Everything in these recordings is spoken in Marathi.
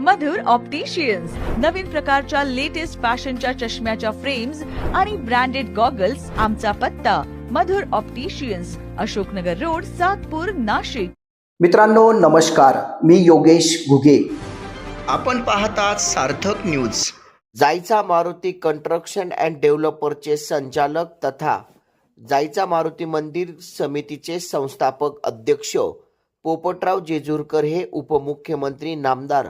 मधुर ऑप्टिशियन्स नवीन प्रकारच्या लेटेस्ट फॅशनच्या चष्म्याच्या फ्रेम्स आणि ब्रँडेड गॉगल्स आमचा पत्ता. Madhur opticians Ashoknagar road Satpur Nashik. मित्रांनो नमस्कार. मी योगेश घुगे. आपण पाहतात सार्थक न्यूज जायचा मारुती कन्स्ट्रक्शन अँड डेव्हलपरचे संचालक तथा जायचा मारुती मंदिर समितीचे संस्थापक अध्यक्ष पोपटराव जेजूरकर हे उपमुख्यमंत्री नामदार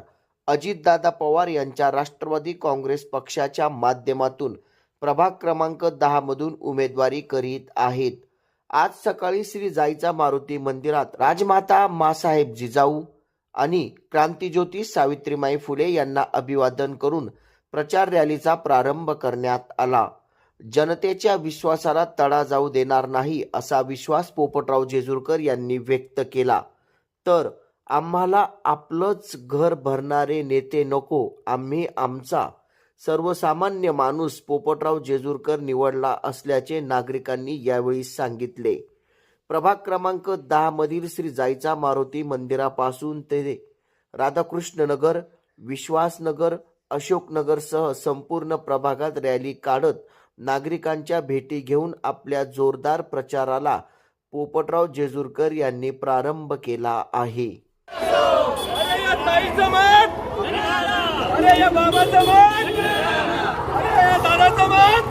अजितदादा पवार यांच्या राष्ट्रवादी काँग्रेस पक्षाच्या माध्यमातून प्रभाग क्रमांक दहामधून उमेदवारी करीत आहेत. आज सकाळी श्री जायचा मारुती मंदिरात राजमाता मासाहेब जिजाऊ आणि क्रांतीज्योती सावित्रीमाई फुले यांना अभिवादन करून प्रचार रॅलीचा प्रारंभ करण्यात आला. जनतेच्या विश्वासाला तडा जाऊ देणार नाही असा विश्वास पोपटराव जेजूरकर यांनी व्यक्त केला. तर आम्हाला आपलंच घर भरणारे नेते नको. आम्ही आमचा सर्वसामान्य माणूस पोपटराव जेजूरकर निवडला असल्याचे नागरिकांनी यावेळी सांगितले. प्रभाग क्रमांक दहा मधील श्री जायचा मारुती मंदिरापासून ते राधाकृष्णनगर विश्वासनगर अशोकनगरसह संपूर्ण प्रभागात रॅली काढत नागरिकांच्या भेटी घेऊन आपल्या जोरदार प्रचाराला पोपटराव जेजूरकर यांनी प्रारंभ केला आहे. अरे या ताईचं मत. अरे या बाबाचं मत. अरे या दादाचं मत.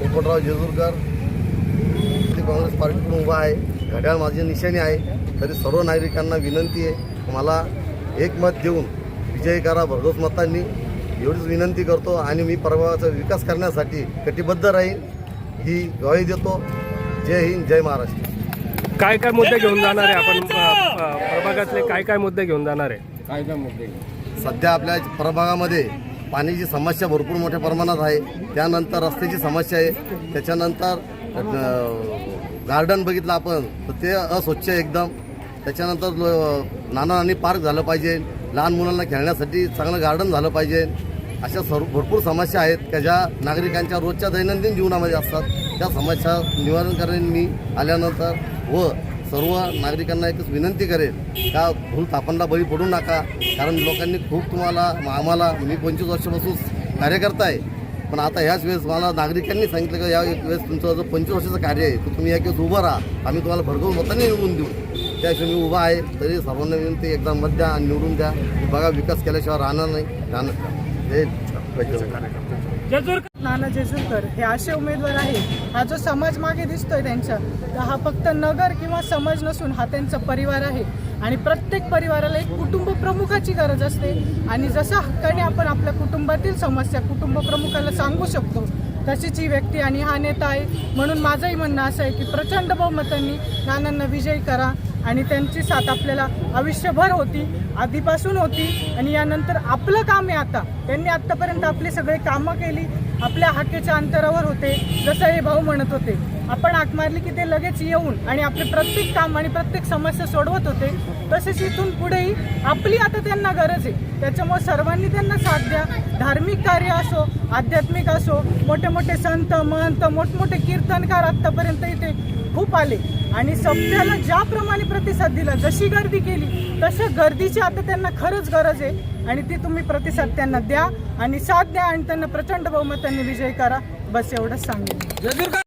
पोपटराव जेजूरकर ते काँग्रेस पार्टीकडून उभा आहे. घड्याळ माझी निशाणी आहे. तरी सर्व नागरिकांना विनंती आहे मला एक मत देऊन विजयी करा भरघोस मतांनी. एवढीच विनंती करतो आणि मी प्रभावाचा विकास करण्यासाठी कटिबद्ध राहीन. ही ग्वाही देतो. जय हिंद जय महाराष्ट्र. काय काय मुद्दे घेऊन जाणार आहे आपण प्रभागातले काय काय मुद्दे घेऊन जाणार आहे? सध्या आपल्या प्रभागामध्ये पाण्याची समस्या भरपूर मोठ्या प्रमाणात आहे. त्यानंतर रस्त्याची समस्या आहे. त्याच्यानंतर गार्डन बघितलं आपण तर ते अस्वच्छ आहे एकदम. त्याच्यानंतर नाना नानी पार्क झालं पाहिजे. लहान मुलांना खेळण्यासाठी चांगलं गार्डन झालं पाहिजे. अशा सर्व भरपूर समस्या आहेत त्या ज्या नागरिकांच्या रोजच्या दैनंदिन जीवनामध्ये असतात. त्या समस्या निवारण करेन मी आल्यानंतर व सर्व नागरिकांना एकच विनंती करेन का भूल तापनला बळी पडू नका. कारण लोकांनी खूप तुम्हाला आम्हाला मी पंचवीस वर्षापासून कार्यकर्ता आहे. पण आता ह्याच वेळेस मला नागरिकांनी सांगितलं की या वेळेस तुमचं जो पंचवीस वर्षाचं कार्य आहे तर तुम्ही या वेळेस उभं राहा. आम्ही तुम्हाला भरघोस मतांनी निवडून देऊ. त्याशिवाय मी उभा आहे तरी सर्वांना विनंती एकदा मत द्या आणि निवडून द्या. बघा विकास केल्याशिवाय राहणार नाही. राहणार हे नाना जेजुरकर हे असे उमेदवार आहेत. हा जो समाज मागे दिसतोय त्यांच्या तर हा फक्त नगर किंवा समाज नसून हा त्यांचा परिवार आहे. आणि प्रत्येक परिवाराला एक कुटुंब प्रमुखाची गरज असते. आणि जसं हक्काने आपण आपल्या कुटुंबातील समस्या कुटुंब प्रमुखाला सांगू शकतो तशीच ही व्यक्ती आणि हा नेता आहे. म्हणून माझंही म्हणणं असं आहे की प्रचंड बहुमतांनी नानांना विजयी करा आणि त्यांची साथ आपल्याला आयुष्यभर होती आधीपासून होती आणि यानंतर आपलं काम आहे आता. त्यांनी आत्तापर्यंत आपली सगळे कामं केली आपल्या हाकेच्या अंतरावर होते जसं हे भाऊ म्हणत होते. आपण हाक मारली की ते लगेच येऊन आणि आपले प्रत्येक काम आणि प्रत्येक समस्या सोडवत होते तसेच इथून पुढेही आपली आता त्यांना गरज आहे. त्याच्यामुळे सर्वांनी त्यांना साथ द्या. धार्मिक कार्य असो आध्यात्मिक असो मोठे मोठे संत महंत मोठमोठे कीर्तनकार आत्तापर्यंत इथे खूप आले. आणि सभ्याला ज्याप्रमाणे प्रतिसाद दिला जशी गर्दी केली तशा गर्दीची आता त्यांना खरंच गरज आहे. आणि ती तुम्ही प्रतिसाद त्यांना द्या आणि साथ द्या आणि त्यांना प्रचंड बहुमतांनी विजय करा. बस एवढंच सांगेन.